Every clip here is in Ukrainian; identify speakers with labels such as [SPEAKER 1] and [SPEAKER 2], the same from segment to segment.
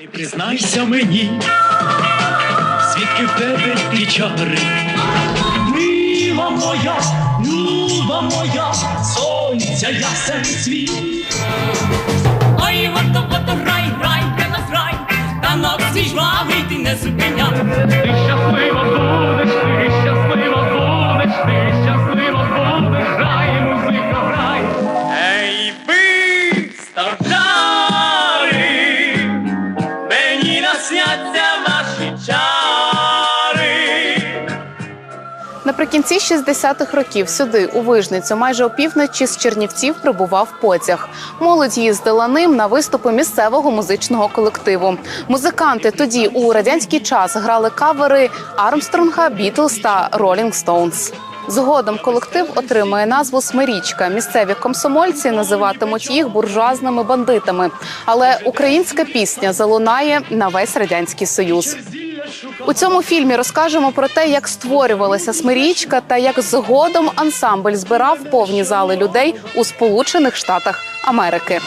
[SPEAKER 1] Ти признайся мені, звідки в тебе ті чари? Мила моя, люба моя, сонця ясен світ.
[SPEAKER 2] Ой, варто, варто, грай, грай, де нас грай, танок свій жвавий ти не зупиняй.
[SPEAKER 1] Ти щаслива будеш,
[SPEAKER 3] Наприкінці 60-х років сюди, у Вижницю, майже опівночі з Чернівців прибував потяг. Молодь їздила ним на виступи місцевого музичного колективу. Музиканти тоді у радянський час грали кавери Армстронга, Бітлз та Ролінг Стоунс. Згодом колектив отримує назву Смирічка. Місцеві комсомольці називатимуть їх буржуазними бандитами. Але українська пісня залунає на весь радянський союз. У цьому фільмі розкажемо про те, як створювалася смирічка та як згодом ансамбль збирав повні зали людей у Сполучених Штатах Америки.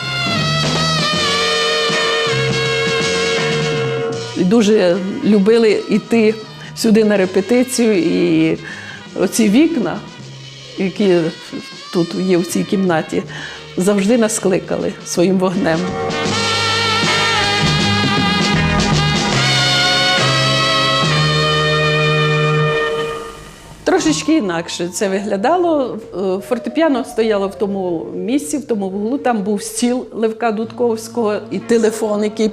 [SPEAKER 4] дуже любили йти сюди на репетицію, і оці вікна, які тут є в цій кімнаті, завжди нас кликали своїм вогнем. Трошечки інакше це виглядало. Е, Фортепіано стояло в тому місці, в тому вуглу. Там був стіл Левка Дудковського і телефон, який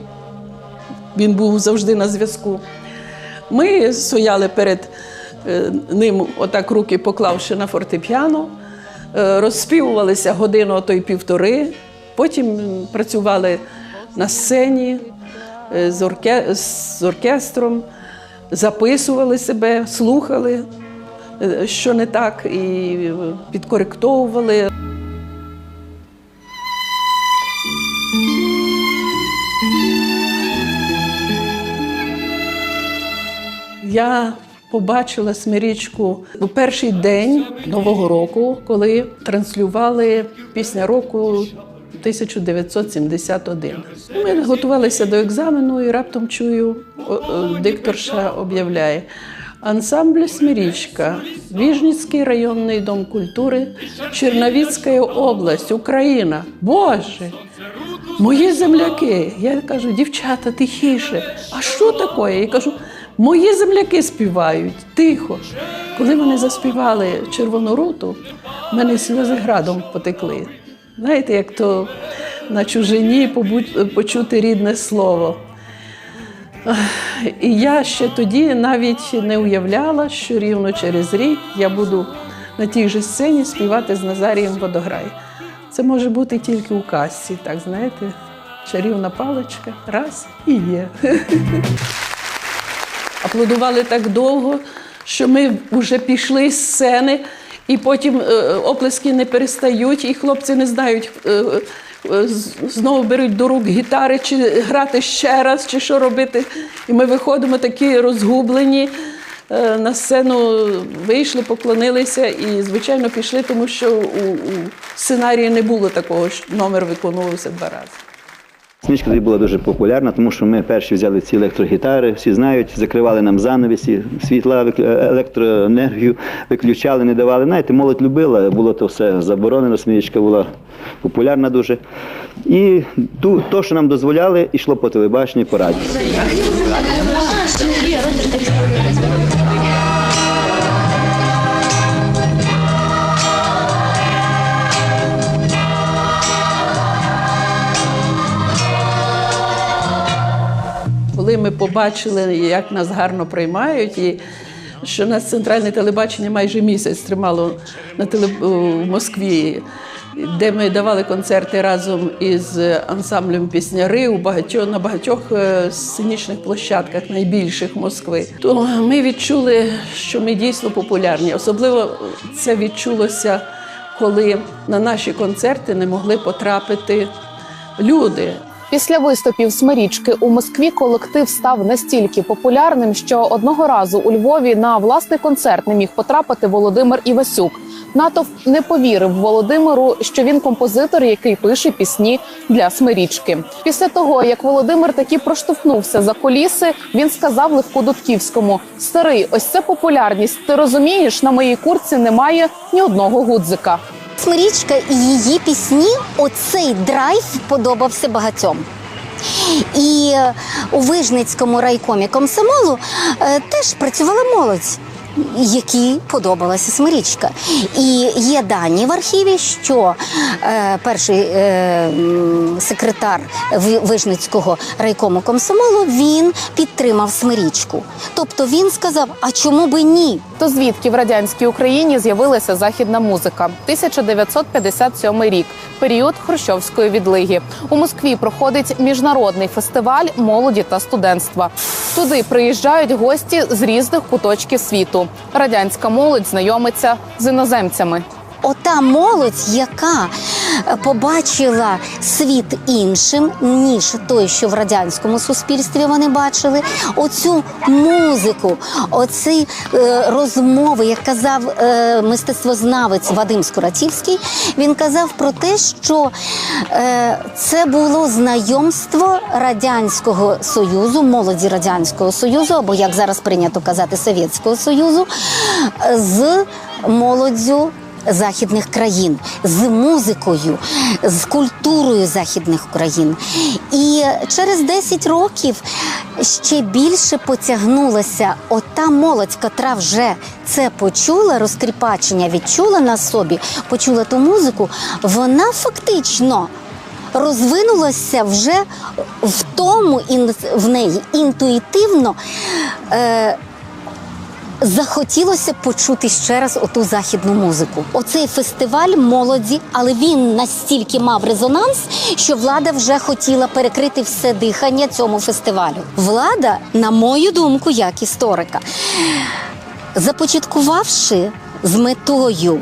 [SPEAKER 4] він був завжди на зв'язку. Ми стояли перед е, ним, отак руки поклавши на фортепіано, е, розспівувалися годину, а то й півтори. Потім працювали на сцені з, орке... з оркестром, записували себе, слухали, що не так, і підкоректовували. Я побачила смирічку у перший день Нового року, коли транслювали пісня року 1971. Ми готувалися до екзамену і раптом чую, дикторша об'являє. Ансамбль Смирічка, Віжницький районний дом культури, Черновіцька область, Україна. Боже! Мої земляки. Я кажу, дівчата, тихіше. А що таке? Я кажу, мої земляки співають, тихо. Коли вони заспівали червону руту, в мене сльози градом потекли. Знаєте, як то на чужині почути рідне слово. І я ще тоді навіть не уявляла, що рівно через рік я буду на тій же сцені співати з Назарієм Водограй. Це може бути тільки у казці, так знаєте, чарівна паличка, раз і є. Аплодували так довго, що ми вже пішли з сцени, і потім е, оплески не перестають, і хлопці не знають. Е, Знову беруть до рук гітари, чи грати ще раз, чи що робити. І ми виходимо такі розгублені. е, На сцену вийшли, поклонилися і, звичайно, пішли, тому що у, у сценарії не було такого, що номер виконувався два рази.
[SPEAKER 5] Смічка тоді була дуже популярна, тому що ми перші взяли ці електрогітари, всі знають, закривали нам занавісі, світла, е, електроенергію виключали, не давали. Знаєте, молодь любила, було то все заборонено, смічка була популярна дуже. І ту, то, що нам дозволяли, йшло по телебаченню, по радіо.
[SPEAKER 4] Коли ми побачили, як нас гарно приймають, і що нас центральне телебачення майже місяць тримало на теле... в Москві, де ми давали концерти разом із ансамблем пісняри у багатьох на багатьох е, сценічних площадках, найбільших Москви, то ми відчули, що ми дійсно популярні. Особливо це відчулося, коли на наші концерти не могли потрапити люди.
[SPEAKER 3] Після виступів Смирічки у Москві колектив став настільки популярним, що одного разу у Львові на власний концерт не міг потрапити Володимир Івасюк. Натовп не повірив Володимиру, що він композитор, який пише пісні для Смирічки. Після того, як Володимир таки проштовхнувся за коліси, він сказав Левку Дудківському: Старий, ось це популярність. Ти розумієш, на моїй курці немає ні одного гудзика.
[SPEAKER 6] Смирічка і її пісні, оцей драйв подобався багатьом. І у Вижницькому райкомі комсомолу е, теж працювала молодь. Якій подобалася смирічка, і є дані в архіві, що е, перший е, секретар Вижницького райкому комсомолу він підтримав смирічку. Тобто він сказав: а чому би ні?
[SPEAKER 3] То звідки в радянській Україні з'явилася західна музика? 1957 рік, період хрущовської відлиги. У Москві проходить міжнародний фестиваль молоді та студентства. Туди приїжджають гості з різних куточків світу. Радянська молодь знайомиться з іноземцями.
[SPEAKER 6] Ота молодь, яка побачила світ іншим, ніж той, що в радянському суспільстві вони бачили, оцю музику, оці е, розмови, як казав е, мистецтвознавець Вадим Скуратівський, він казав про те, що е, це було знайомство Радянського Союзу, молоді Радянського Союзу, або як зараз прийнято казати Совєтського Союзу, е, з молоддю західних країн, з музикою, з культурою західних країн. І через 10 років ще більше потягнулася ота молодь, котра вже це почула, розкріпачення відчула на собі, почула ту музику, вона фактично. Розвинулася вже в тому ін- в неї інтуїтивно е, захотілося почути ще раз оту західну музику. Оцей фестиваль молоді, але він настільки мав резонанс, що влада вже хотіла перекрити все дихання цьому фестивалю. Влада, на мою думку, як історика, започаткувавши з метою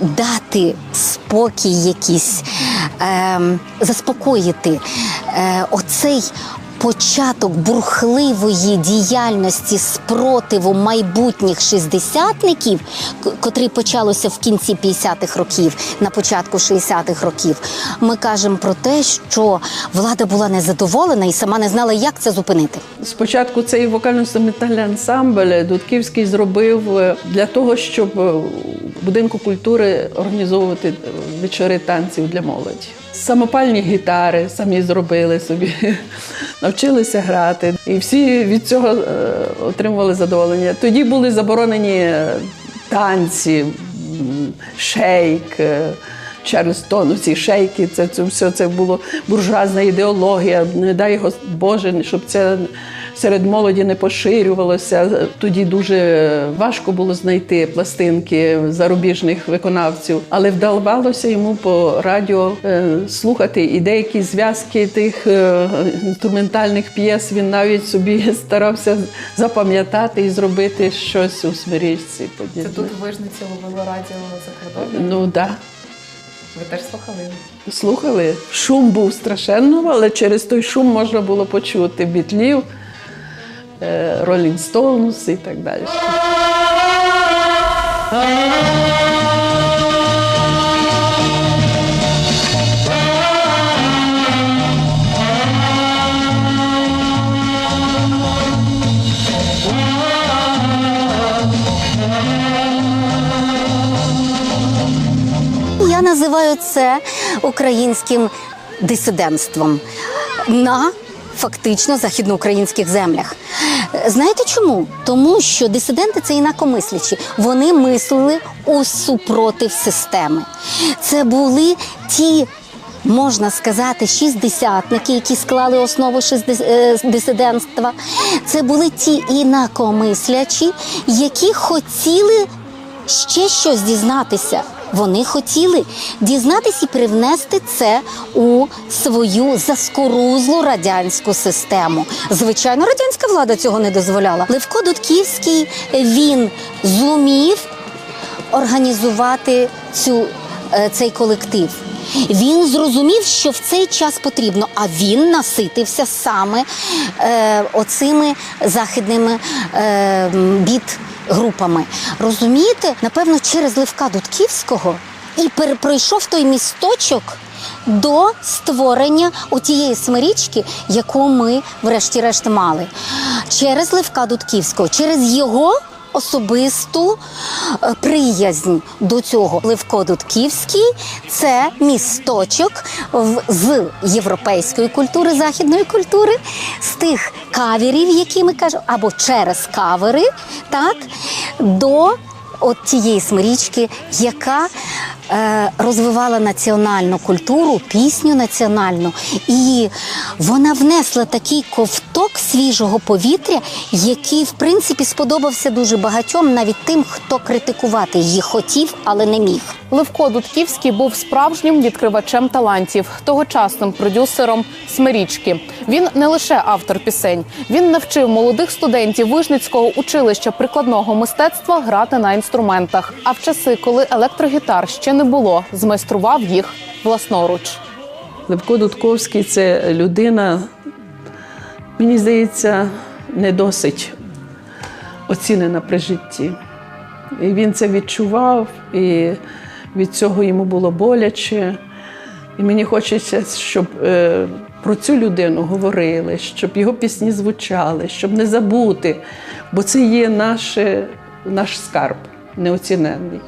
[SPEAKER 6] дати спокій якийсь, ем, заспокоїти е, оцей початок бурхливої діяльності спротиву майбутніх шістдесятників, к- котрий почалося в кінці 50-х років, на початку 60-х років, ми кажемо про те, що влада була незадоволена і сама не знала, як це зупинити.
[SPEAKER 4] Спочатку цей вокально-інструментальний ансамбль Дудківський зробив е, для того, щоб е, в будинку культури організовувати е, вечори танців для молоді. Самопальні гітари самі зробили собі, навчилися грати, і всі від цього е, отримували задоволення. Тоді були заборонені е, танці, шейк. е, Чарльстон, ці шейки, це, це все це було буржуазна ідеологія. Не дай Боже, щоб це серед молоді не поширювалося. Тоді дуже важко було знайти пластинки зарубіжних виконавців, але вдавалося йому по радіо е, слухати і деякі зв'язки тих е, інструментальних п'єс. Він навіть собі старався запам'ятати і зробити щось у смирічці. подібне.
[SPEAKER 3] в Вижниці ловило радіо закордонне.
[SPEAKER 4] Ну так. Да.
[SPEAKER 3] Ви теж слухали?
[SPEAKER 4] Слухали, шум був страшенно, але через той шум можна було почути бітлів, Ролінг Стоунс і так далі.
[SPEAKER 6] Я називаю це українським дисидентством на фактично західноукраїнських землях. Знаєте чому? Тому що дисиденти це інакомислячі. Вони мислили у супротив системи. Це були ті. Можна сказати, шістдесятники, які склали основу е, дисидентства. Це були ті інакомислячі, які хотіли ще щось дізнатися. Вони хотіли дізнатися і привнести це у свою заскорузлу радянську систему. Звичайно, радянська влада цього не дозволяла. Левко Дудківський він зумів організувати цю, е, цей колектив. Він зрозумів, що в цей час потрібно, а він наситився саме е, оцими західними е, біт-групами. Розумієте, напевно, через Левка Дудківського і перепройшов той місточок до створення отієї смирічки, яку ми, врешті-решт, мали. Через Левка Дудківського, через його особисту е, приязнь до цього. Левко Дудківський це місточок з європейської культури, західної культури, з тих каверів, які ми кажемо, або через кавери, так, до от тієї смирічки, яка е, розвивала національну культуру, пісню національну, і вона внесла такий ковток свіжого повітря, який, в принципі, сподобався дуже багатьом, навіть тим, хто критикувати її хотів, але не міг.
[SPEAKER 3] Левко Дудківський був справжнім відкривачем талантів, тогочасним продюсером Смирічки. Він не лише автор пісень, він навчив молодих студентів Вижницького училища прикладного мистецтва грати на інструментах. А в часи, коли електрогітар ще не було, змайстрував їх власноруч.
[SPEAKER 4] Левко Дудковський це людина, мені здається, не досить оцінена при житті. І він це відчував, і від цього йому було боляче. І мені хочеться, щоб е, про цю людину говорили, щоб його пісні звучали, щоб не забути. Бо це є наше, наш скарб неоціненний.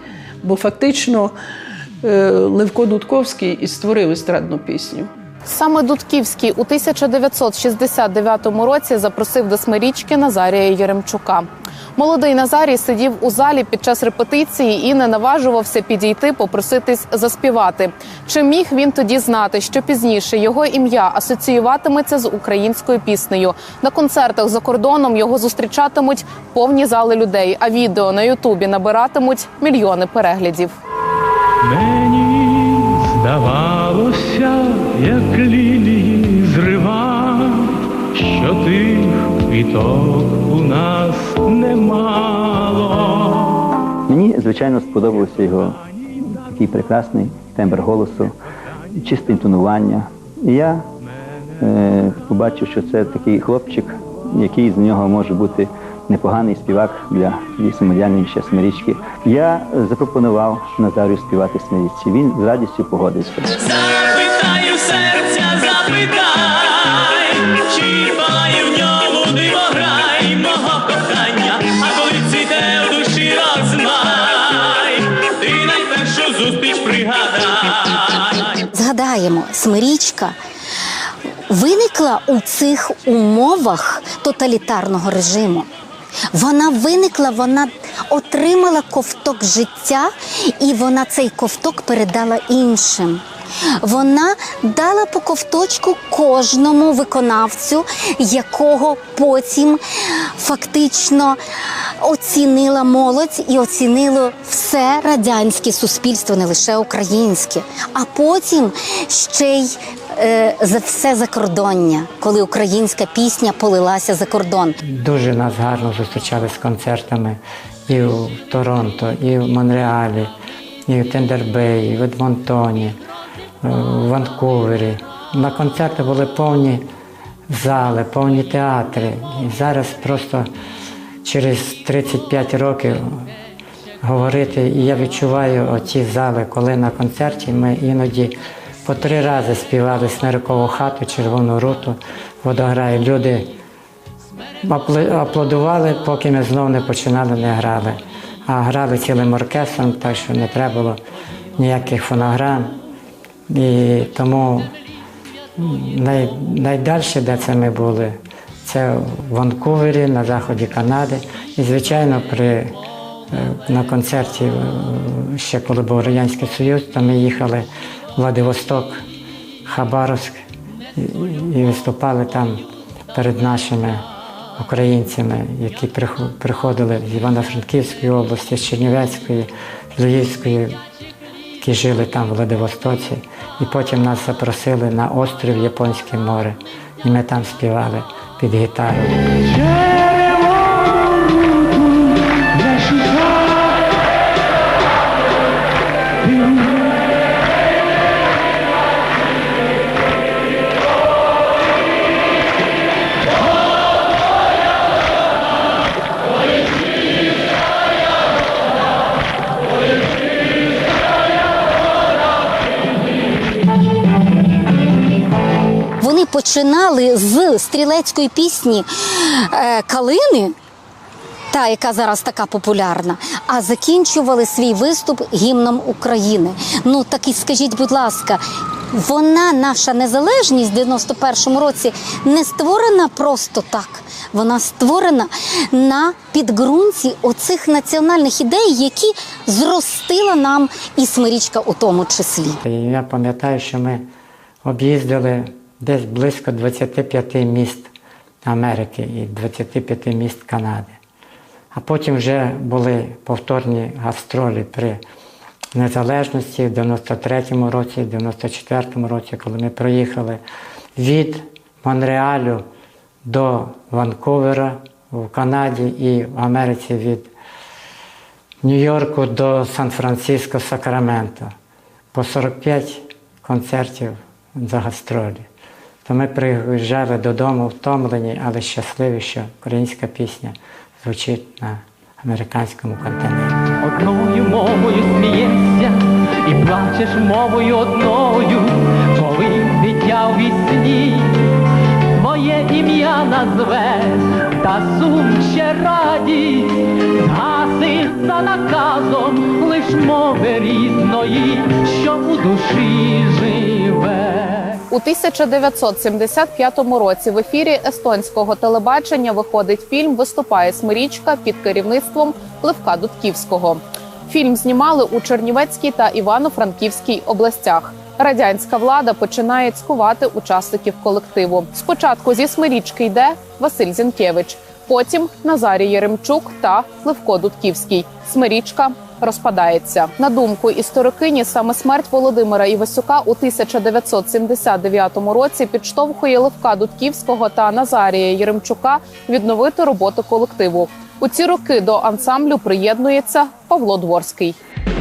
[SPEAKER 4] Бо фактично е, Левко Дудковський і створив естрадну пісню.
[SPEAKER 3] Саме Дудківський у 1969 році запросив до Смирічки Назарія Єремчука. Молодий Назарій сидів у залі під час репетиції і не наважувався підійти попроситись заспівати. Чи міг він тоді знати, що пізніше його ім'я асоціюватиметься з українською піснею? На концертах за кордоном його зустрічатимуть повні зали людей, а відео на Ютубі набиратимуть мільйони переглядів.
[SPEAKER 1] Мені здавалося, як лілії зрива, що тих квіток у нас немало.
[SPEAKER 5] Мені, звичайно, сподобався його такий прекрасний тембр голосу, чисте інтонування. І я е, побачив, що це такий хлопчик, який з нього може бути непоганий співак для самодіяльної ще смирічки. Я запропонував Назарію співати смирічці. Він з радістю погодився.
[SPEAKER 2] Запитаю серця, запитай, чи палає в ньому дивограй мого кохання, а коли цвіте у душі розмай, ти найпершу зустріч пригадай.
[SPEAKER 6] Згадаємо, смирічка виникла у цих умовах тоталітарного режиму. Вона виникла, вона отримала ковток життя, і вона цей ковток передала іншим. Вона дала по ковточку кожному виконавцю, якого потім фактично оцінила молодь і оцінило все радянське суспільство, не лише українське, а потім ще й е, за все закордоння, коли українська пісня полилася за кордон.
[SPEAKER 7] Дуже нас гарно зустрічали з концертами і в Торонто, і в Монреалі, і в Тендербеї, і в Едмонтоні, е, в Ванкувері. На концерти були повні зали, повні театри. І зараз просто через 35 років говорити, і я відчуваю оці зали, коли на концерті ми іноді по три рази співали Смирикову хату, Червону руту, водограй. Люди аплодували, поки ми знов не починали, не грали. А грали цілим оркестром, так що не треба було ніяких фонограм. І тому най, найдальше, де це ми були, це в Ванкувері, на заході Канади. І, звичайно, при, е, на концерті, е, ще коли був Радянський Союз, то ми їхали в Владивосток, Хабаровськ і, виступали там перед нашими українцями, які приходили з Івано-Франківської області, з Чернівецької, з Львівської, які жили там в Владивостоці. І потім нас запросили на острів Японське море. І ми там співали під
[SPEAKER 6] починали з стрілецької пісні е, Калини. Та, яка зараз така популярна, а закінчували свій виступ гімном України. Ну так і скажіть, будь ласка, вона, наша незалежність в 91-му році, не створена просто так. Вона створена на підґрунті оцих національних ідей, які зростила нам і Смирічка у тому числі.
[SPEAKER 7] Я пам'ятаю, що ми об'їздили десь близько 25 міст Америки і 25 міст Канади. А потім вже були повторні гастролі при незалежності в 93-му році, в 94-му році, коли ми проїхали від Монреалю до Ванкувера в Канаді і в Америці від Нью-Йорку до Сан-Франциско, Сакраменто. По 45 концертів за гастролі. То ми приїжджали додому втомлені, але щасливі, що українська пісня звучить на американському континенті.
[SPEAKER 1] Одною мовою смієшся і плачеш мовою одною, коли дитя в вісні твоє ім'я назве, та сум ще радість, згасить за наказом лиш мови рідної, що у душі живе.
[SPEAKER 3] У 1975 році в ефірі естонського телебачення виходить фільм Виступає Смирічка під керівництвом Левка Дудківського. Фільм знімали у Чернівецькій та Івано-Франківській областях. Радянська влада починає цькувати учасників колективу. Спочатку зі Смирічки йде Василь Зінкевич, потім Назарій Єремчук та Левко Дудківський. Смирічка розпадається. На думку історикині, саме смерть Володимира Івасюка у 1979 році підштовхує Левка Дудківського та Назарія Єремчука відновити роботу колективу. У ці роки до ансамблю приєднується Павло Дворський.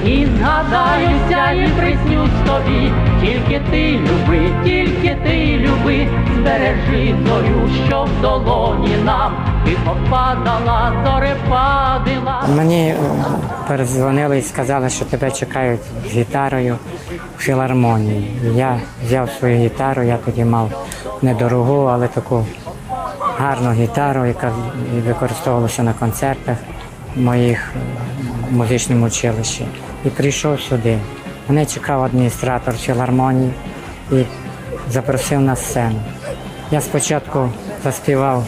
[SPEAKER 1] І згадаюся, і приснюсь тобі, тільки ти люби, тільки ти люби, збережи зорю, що в долоні нам, ти попадала, зорепадила.
[SPEAKER 7] Мені е, перезвонили і сказали, що тебе чекають з гітарою в філармонії. Я взяв свою гітару, я тоді мав недорогу, але таку гарну гітару, яка використовувалася на концертах моїх е, музичному училищі. І прийшов сюди. Мене чекав адміністратор філармонії і запросив на сцену. Я спочатку заспівав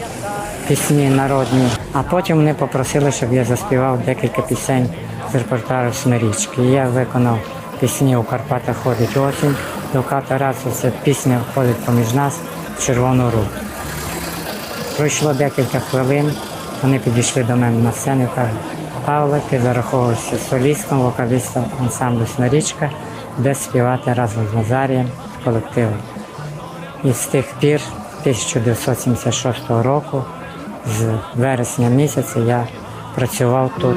[SPEAKER 7] пісні народні, а потім вони попросили, щоб я заспівав декілька пісень з репертуару Смирічки. І я виконав пісні у Карпатах ходить осінь, до Тарасу це пісня входить поміж нас в червону руку. Пройшло декілька хвилин, вони підійшли до мене на сцену і кажуть, Павле, ти зараховуєшся солістом, вокалістом ансамблю Смирічка, де співати разом з Назарієм колективом. І з тих пір, 1976 року, з вересня місяця я працював тут.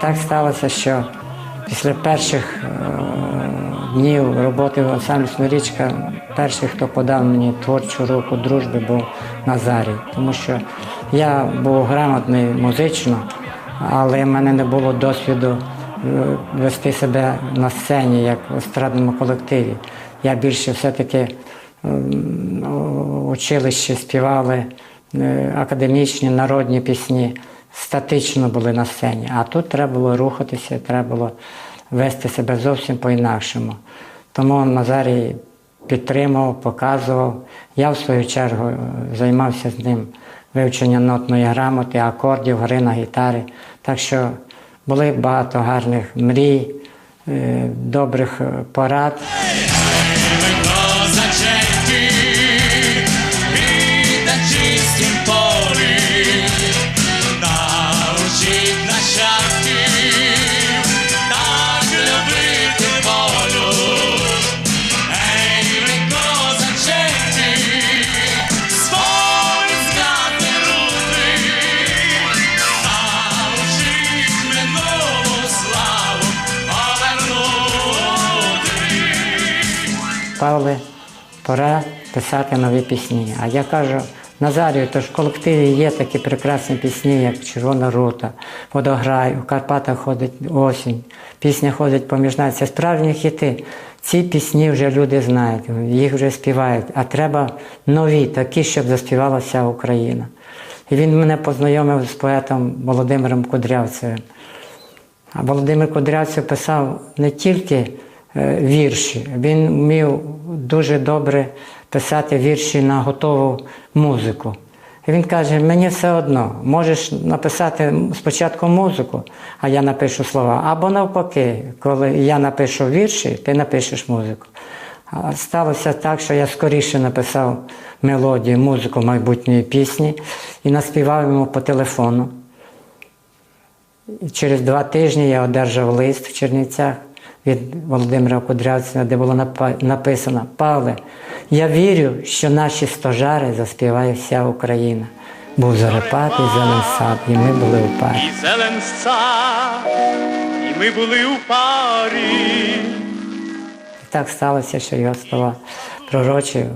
[SPEAKER 7] Так сталося, що після перших е, днів роботи в ансамблі Смирічка, перший, хто подав мені творчу руку дружби, був Назарій. Тому що я був грамотний музично, але в мене не було досвіду е, вести себе на сцені, як в естрадному колективі. Я більше все-таки училищі співали е, академічні народні пісні, статично були на сцені. А тут треба було рухатися, треба було вести себе зовсім по-інакшому. Тому Назарій підтримував, показував. Я, в свою чергу, займався з ним вивченням нотної грамоти, акордів, гри на гітарі. Так що були багато гарних мрій, е, добрих е, порад. Павле, пора писати нові пісні. А я кажу, Назарію, тож в колективі є такі прекрасні пісні, як Червона рута, Водограй, у Карпатах ходить осінь, пісня ходить поміж нас. Це справжні хіти. Ці пісні вже люди знають, їх вже співають, а треба нові, такі, щоб заспівала вся Україна. І він мене познайомив з поетом Володимиром Кудрявцевим. А Володимир Кудрявцев писав не тільки вірші, він вмів дуже добре писати вірші на готову музику. І він каже: мені все одно, можеш написати спочатку музику, а я напишу слова. Або навпаки, коли я напишу вірші, ти напишеш музику. Сталося так, що я скоріше написав мелодію, музику майбутньої пісні і наспівав йому по телефону. Через два тижні я одержав лист в Чернівцях від Володимира Кудрявцева, де було написано Павле, я вірю, що наші стожари заспіває вся Україна. Був зарепат і зелен сад, і ми були у парі.
[SPEAKER 8] і зелен сад, і ми були у парі.
[SPEAKER 7] І так сталося, що його слова пророчив.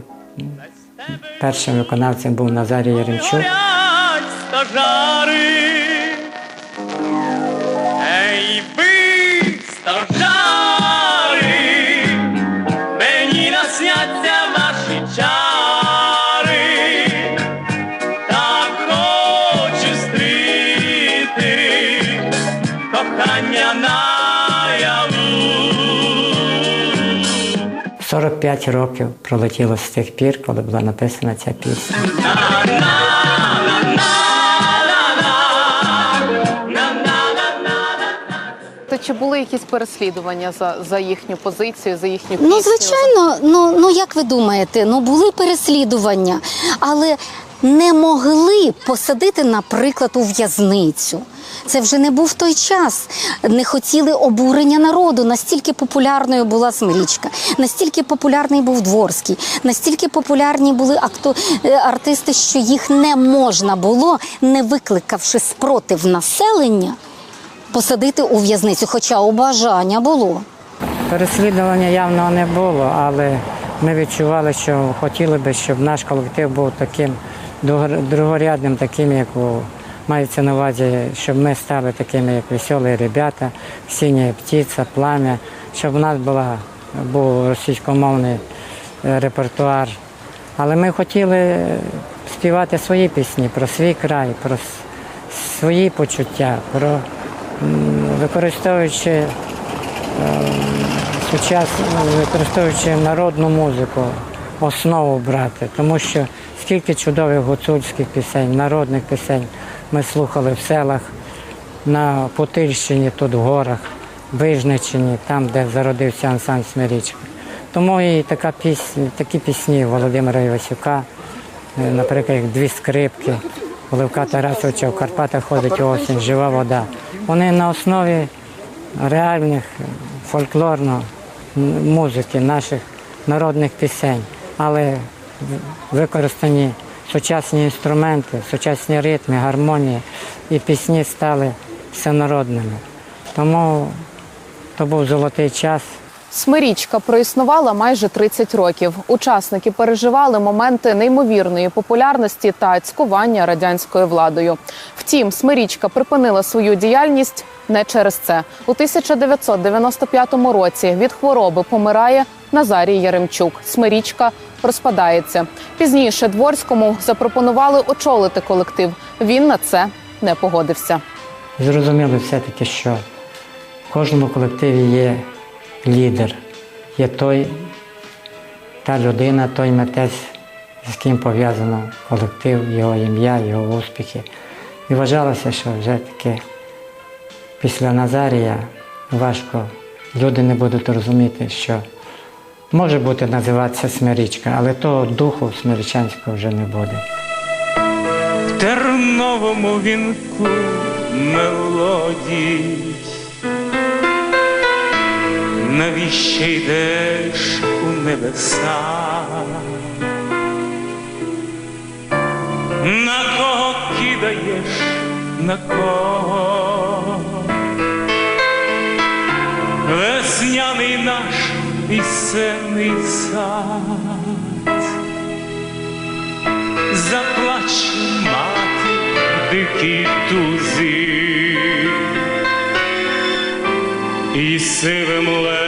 [SPEAKER 7] Першим виконавцем був Назарій Яремчук.
[SPEAKER 8] Стожари.
[SPEAKER 7] 45 років пролетіло з тих пір, коли була написана ця пісня.
[SPEAKER 3] То чи були якісь переслідування за, за їхню позицію, за їхню
[SPEAKER 6] Ну, звичайно, ну, ну як ви думаєте, ну були переслідування, але не могли посадити, наприклад, у в'язницю. Це вже не був той час. Не хотіли обурення народу. Настільки популярною була Смирічка, настільки популярний був Дворський, настільки популярні були акто... е, артисти, що їх не можна було, не викликавши спротив населення, посадити у в'язницю. Хоча бажання було.
[SPEAKER 7] Переслідування явно не було, але ми відчували, що хотіли би, щоб наш колектив був таким другорядним, таким, як у мається на увазі, щоб ми стали такими, як веселі ребята, синя птиця, плам'я, щоб у нас була, був російськомовний е, репертуар. Але ми хотіли співати свої пісні про свій край, про свої почуття, про використовуючи сучасно використовуючи народну музику, основу брати, тому що скільки чудових гуцульських пісень, народних пісень ми слухали в селах, на Путильщині, тут в горах, Вижничині, там, де зародився ансамбль Смирічка. Тому і така пісня, такі пісні Володимира Івасюка, е, наприклад, як дві скрипки, у Левка Тарасовича в Карпатах ходить осінь, жива вода. Вони на основі реальних фольклорно музики, наших народних пісень, але використані сучасні інструменти, сучасні ритми, гармонії і пісні стали всенародними. Тому то був золотий час.
[SPEAKER 3] Смирічка проіснувала майже 30 років. Учасники переживали моменти неймовірної популярності та цькування радянською владою. Втім, Смирічка припинила свою діяльність не через це. У 1995 році від хвороби помирає Назарій Яремчук. Смирічка розпадається. Пізніше Дворському запропонували очолити колектив. Він на це не погодився.
[SPEAKER 7] Зрозуміли все-таки, що в кожному колективі є лідер, є той, та людина, той митець, з ким пов'язано колектив, його ім'я, його успіхи. І вважалося, що вже таки після Назарія важко люди не будуть розуміти, що може бути називатися Смирічка, але того духу смирічанського вже не буде.
[SPEAKER 8] в терновому вінку мелодій. Навіщо йдеш у небеса? На кого кидаєш, на кого? Весняний наш пісенний сад заплаче мати в дикій тузі. І сивим левом